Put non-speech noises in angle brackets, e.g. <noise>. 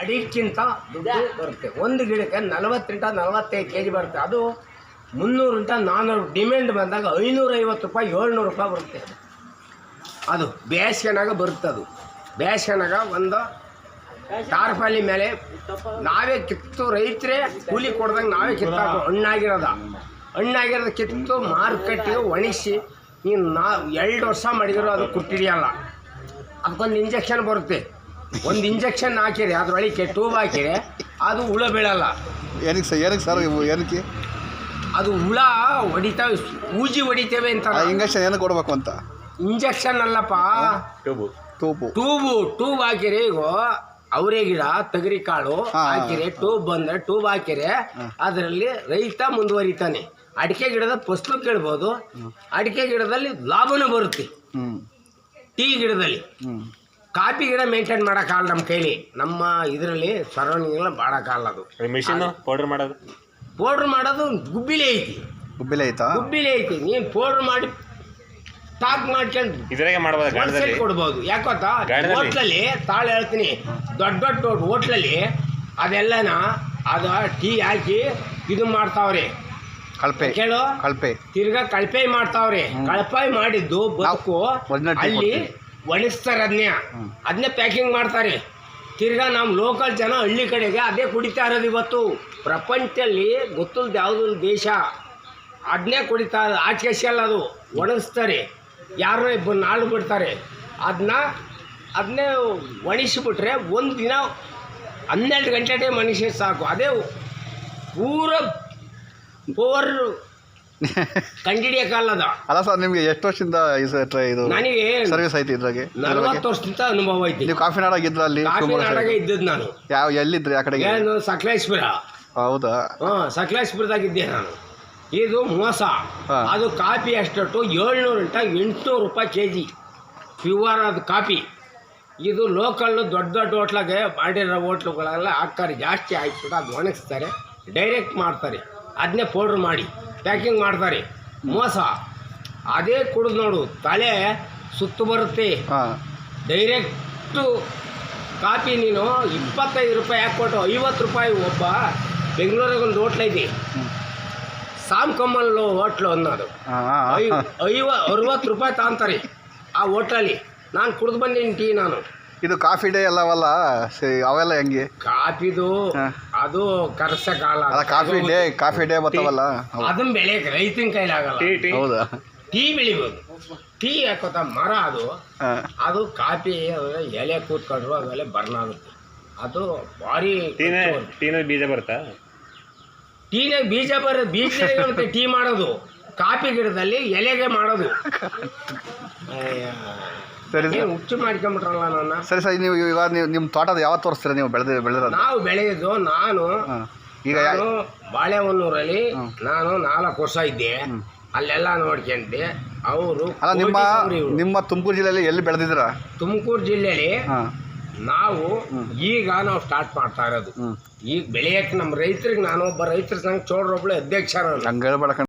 ಅಡಿಕ್ಕಿಂತ ದುಡ್ಡು ಬರುತ್ತೆ. ಒಂದು ಗಿಡಕ್ಕೆ ನಲವತ್ತರಿಂದ ನಲವತ್ತೈದು ಕೆ ಜಿ ಬರುತ್ತೆ. ಅದು ಮುನ್ನೂರಿಂದ ನಾನ್ನೂರು ಡಿಮ್ಯಾಂಡ್ ಬಂದಾಗ ಐನೂರೈವತ್ತು ರೂಪಾಯಿ ಏಳ್ನೂರು ರೂಪಾಯಿ ಬರುತ್ತೆ ಅದು. ಬೇಸಿಗೆನಾಗ ಬರುತ್ತೆ ಅದು. ಬೇಸಿಗೆನಾಗ ಒಂದು ಟಾರ್ಪಾಲಿ ಮೇಲೆ ನಾವೇ ಕಿತ್ತು ರೈತರೇ ಕೂಲಿ ಕೊಡ್ದಂಗೆ ನಾವೇ ಕಿತ್ತಾಕು ಹಣ್ಣಾಗಿರೋದ. ಹಣ್ಣಾಗಿರೋದು ಕಿತ್ತು ಮಾರುಕಟ್ಟೆಗೆ ಒಣಗಿಸಿ ನೀನು ನಾ ಎರಡು ವರ್ಷ ಮಾಡಿದ್ರು ಅದು ಕುಟ್ಟಿಡಿಯಲ್ಲ ಅದಕ್ಕೊಂದು ಇಂಜೆಕ್ಷನ್ ಬರುತ್ತೆ. ಒಂದು ಇಂಜೆಕ್ಷನ್ ಹಾಕಿರಿ ಅದರೊಳಗೆ ಟ್ಯೂಬ್ ಹಾಕಿರಿ ಅದು ಹುಳ ಬೀಳಲ್ಲ. ಏನಕ್ಕೆ ಸರ್ ಏನಕ್ಕೆ ಸರ್ ಇವು ಏನಕ್ಕೆ? ಅದು ಹುಳ ಹೊಡಿತಾವೆ ಊಜಿ ಹೊಡಿತೇವೆ ಅಂತ ಇಂಜೆಕ್ಷನ್ ಏನಕ್ಕೆ ಕೊಡಬೇಕು ಅಂತ? ಇಂಜೆಕ್ಷನ್ ಅಲ್ಲಪ್ಪ. ಟ್ಯೂಬು ಟ್ಯೂಬು ಟ್ಯೂಬ್ ಹಾಕಿರಿ ಈಗ ಅವರೇ ಗಿಡ ತಗರಿ ಕಾಳು. ಹಾಕಿರಿ ಟ್ಯೂಬ್ ಬಂದ್ರೆ ಟ್ಯೂಬ್ ಹಾಕಿರಿ ಅದರಲ್ಲಿ ರೈತ ಮುಂದುವರಿತಾನೆ. ಅಡಿಕೆ ಗಿಡದ ಫಸ್ಲು ಕೇಳ್ಬೋದು. ಅಡಿಕೆ ಗಿಡದಲ್ಲಿ ಲಾಭನೂ ಬರುತ್ತೆ. ಟೀ ಗಿಡದಲ್ಲಿ. ಕಾಫಿ ಗಿಡ ಮೇಂಟೈನ್ ಮಾಡೋಕ್ಕಾಗಲ್ಲ ನಮ್ಮ ಕೈಲಿ. ನಮ್ಮ ಇದರಲ್ಲಿ ಸರೌಂಡಿಂಗ್ ಮಾಡೋಕ್ಕಾಗಲ್ಲ ಅದು. ಮಿಷಿನ್ ಪೌಡರ್ ಮಾಡೋದು? ಪೌಡ್ರ್ ಮಾಡೋದು ಗುಬ್ಬಿಲೇ ಐತಿ. ಗುಬ್ಬಿಲೆ ಐತಾ? ಗುಬ್ಬಿಲೇ ಐತಿ. ನೀನು ಪೌಡ್ರ್ ಮಾಡಿ ಸ್ಟಾಕ್ ಮಾಡ್ಕೊಂಡು ಇದ್ರಾಗೆ ಮಾಡ್ಬೋದು ಹೋಲ್ಸೇಲ್ ಗಾಣದಲ್ಲಿ ಕೊಡ್ಬೋದು. ಯಾಕೊತ್ತಾ ಗಾಣದಲ್ಲಿ? ಹೋಟ್ಲಲ್ಲಿ ತಾಳು ಹೇಳ್ತೀನಿ. ದೊಡ್ಡ ದೊಡ್ಡ ಹೋಟ್ಲಲ್ಲಿ ಅದೆಲ್ಲನ ಅದು ಟೀ ಹಾಕಿ ಇದು ಮಾಡ್ತಾವ್ರಿ. ಕಳಪೆ. ಕೇಳು. ಕಳಪೆ. ತಿರ್ಗಾ ಕಳಪೆ ಮಾಡ್ತಾವ್ರಿ. ಕಳಪೆ ಮಾಡಿದ್ದು ಬದುಕು ಅಲ್ಲಿ ಕೊಡ್ತೀವಿ. ಒಣಗಿಸ್ತಾರೆ ಅದನ್ನೇ ಅದನ್ನೇ ಪ್ಯಾಕಿಂಗ್ ಮಾಡ್ತಾರೆ. ತಿರ್ಗಾ ನಮ್ಮ ಲೋಕಲ್ ಜನ ಹಳ್ಳಿ ಕಡೆಗೆ ಅದೇ ಕುಡಿತಾ ಇರೋದು ಇವತ್ತು. ಪ್ರಪಂಚದಲ್ಲಿ ಗೊತ್ತಿಲ್ದ ಯಾವುದೊಂದು ದೇಶ ಅದನ್ನೇ ಕುಡಿತಾ ಆಚೆಸಲ್ಲ ಅದು. ಒಣಗಿಸ್ತಾರೆ ಯಾರೋ ಇಬ್ಬರು ನಾಳು ಬಿಡ್ತಾರೆ ಅದನ್ನ ಅದನ್ನೇ ಒಣಗಿಸ್ಬಿಟ್ರೆ ಒಂದು ದಿನ ಹನ್ನೆರಡು ಗಂಟೆ ಮನುಷ್ಯ ಸಾಕು. ಅದೇ ಪೂರ ಪವರ್ <laughs> ಕಂಡಿಡಿಯೋಕ್ಕಲ್ಲದ. ಅಲ್ಲ ಸರ್ ನಿಮಗೆ ಎಷ್ಟು ವರ್ಷದಿಂದ ಇದು ಟ್ರೈ ಇದು ನನಗೆ ಸರ್ವಿಸ್ ಐತಿ ಇದ್ರಾಗೆ? ನಲವತ್ತು ವರ್ಷದಿಂದ ಅನುಭವ ಐತಿ. ನೀವು ಕಾಫಿ ನಾಡಾಗಿದ್ರ ಅಲ್ಲಿ? ಕಾಫಿ ಸುಮಾರು ನಾಡಾಗ ಇದ್ದದ್ದು ನಾನು. ಯಾವ ಎಲ್ಲಿದ್ರಿ ಆ ಕಡೆಗೆ? ಏನು ಸಕಲೇಶ್ಪುರ. ಹೌದಾ? ಹಾಂ ಸಕಲೇಶ್ಪುರದಾಗಿದ್ದೆ ನಾನು. ಇದು ಮೋಸ. ಹಾ. ಅದು ಕಾಫಿ ಅಷ್ಟೊಟ್ಟು ಏಳ್ನೂರು ಇಂಟ ಎಂಟುನೂರು ರೂಪಾಯಿ ಕೆ ಜಿ ಪ್ಯೂರ್ ಅದು ಕಾಫಿ. ಇದು ಲೋಕಲ್ಲು ದೊಡ್ಡ ದೊಡ್ಡ ಹೋಟ್ಲಾಗೆ ಮಾಡಿರೋ ಹೋಟ್ಲುಗಳೆಲ್ಲ ಹಾಕ್ತಾರೆ ಜಾಸ್ತಿ ಹಾಕ್ಬಿಟ್ಟು ಅದು ಒಣಗಿಸ್ತಾರೆ. ಡೈರೆಕ್ಟ್ ಮಾಡ್ತಾರೆ. ಅದನ್ನೇ ಪೌಡ್ರ್ ಮಾಡಿ. ಪ್ಯಾಕಿಂಗ್ ಮಾಡ್ತಾರೆ. ಮೋಸ. ಅದೇ ಕುಡಿದು ನೋಡು ತಲೆ ಸುತ್ತು ಬರುತ್ತೆ. ಡೈರೆಕ್ಟು ಕಾಫಿ ನೀನು ಇಪ್ಪತ್ತೈದು ರೂಪಾಯಿ ಹಾಕ್ಕೊಟ್ಟು ಐವತ್ತು ರೂಪಾಯಿ ಒಬ್ಬ ಬೆಂಗಳೂರಿಗೆ ಒಂದು ಹೋಟ್ಲ ಇದೆ. ಸಾಮ್ ಕಮ್ಮಲ್ ಹೋಟ್ಲು ಅನ್ನೋದು. ಐವ ಅರವತ್ತು ರೂಪಾಯಿ ತಾಂತಾರೆ ಆ ಹೋಟ್ಲಲ್ಲಿ. ನಾನು ಕುಡಿದು ಬಂದೀನಿ ಟೀ ನಾನು. ಇದು ಕಾಫಿ ಡೇ ಅಲ್ಲವಲ್ಲ ಅವೆಲ್ಲ ಹೆಂಗೆ? ಕಾಫಿದು ಅದು ಕರ್ಸ ಕಾಲ ಕಾಫಿ ಡೇ ಕಾಫಿ ಡೇ ಬರ್ತಾವಲ್ಲ ಅದನ್ ಅದನ್ನ ಬೆಳೆಯಕ್ಕೆ ರೈತನ ಕೈಲಾಗಲ್ಲ ಟೀ ಟೀ. ಹೌದಾ? ಟೀ ಬೆಳಿಬೋದು. ಟೀ ಹಾಕೋತ ಮರ ಅದು ಹಾಂ. ಅದು ಕಾಫಿ ಅವೆಲ್ಲ ಎಲೆ ಕೂತ್ಕೊಂಡ್ರು ಅವೆಲ್ಲ ಬರ್ನ್ ಆಗುತ್ತೆ. ಅದು ಭಾರಿ ಟೀನ. ಟೀನ ಬೀಜ ಬರುತ್ತಾ? ಟೀನಾಗ ಬೀಜ ಬರ ಬೀಜ ಟೀ ಮಾಡೋದು. ಕಾಫಿ ಗಿಡದಲ್ಲಿ ಎಲೆಗೆ ಮಾಡೋದು. ಅಯ್ಯ. ಸರಿ ಏನ್ ಹುಚ್ಚು ಮಾಡ್ಕೊಂಬಿಟ್ರಲ್ಲ ನನ್ನ? ಸರಿ ಸರಿ ನೀವು ಇವಾಗ ನೀವು ನಿಮ್ಮ ತೋಟದ ಯಾವತ್ತು ತೋರಿಸ್ತೀರ ನೀವು ಬೆಳೆದ ಬೆಳೆದಿರೋದು ನಾವು ಬೆಳೆಯೋದು ನಾನು ಹಾಂ. ಈಗ ಯಾ- ನಾನು ಬಾಳೆಹೊನ್ನೂರಲ್ಲಿ ನಾನು ನಾಲ್ಕು ವರ್ಷ ಇದ್ದೆ. ಅಲ್ಲೆಲ್ಲ ನೋಡ್ಕೊಂಡೆ. ಅವರು ಅಲ್ಲ ನಿಮ್ಮ ನಿಮ್ಮ ತುಮಕೂರು ಜಿಲ್ಲೆಯಲ್ಲಿ ಎಲ್ಲಿ ಬೆಳೆದಿದ್ದೀರಾ? ತುಮಕೂರು ಜಿಲ್ಲೆಯಲ್ಲಿ ಹಾಂ. ನಾವು ಈಗ ನಾವು ಸ್ಟಾರ್ಟ್ ಮಾಡ್ತಾ ಇರೋದು. ಹ್ಞೂ ಈಗ ಬೆಳೆಯಕ್ಕೆ ನಮ್ಮ ರೈತರಿಗೆ ನಾನು ಒಬ್ಬ ರೈತರ ಸಂಘ ಚೋಡ್ರೊಬ್ಳು ಅಧ್ಯಕ್ಷ ನಾನು ಹಂಗೆ ಹೇಳ್ಬೇಡ ಕಣ್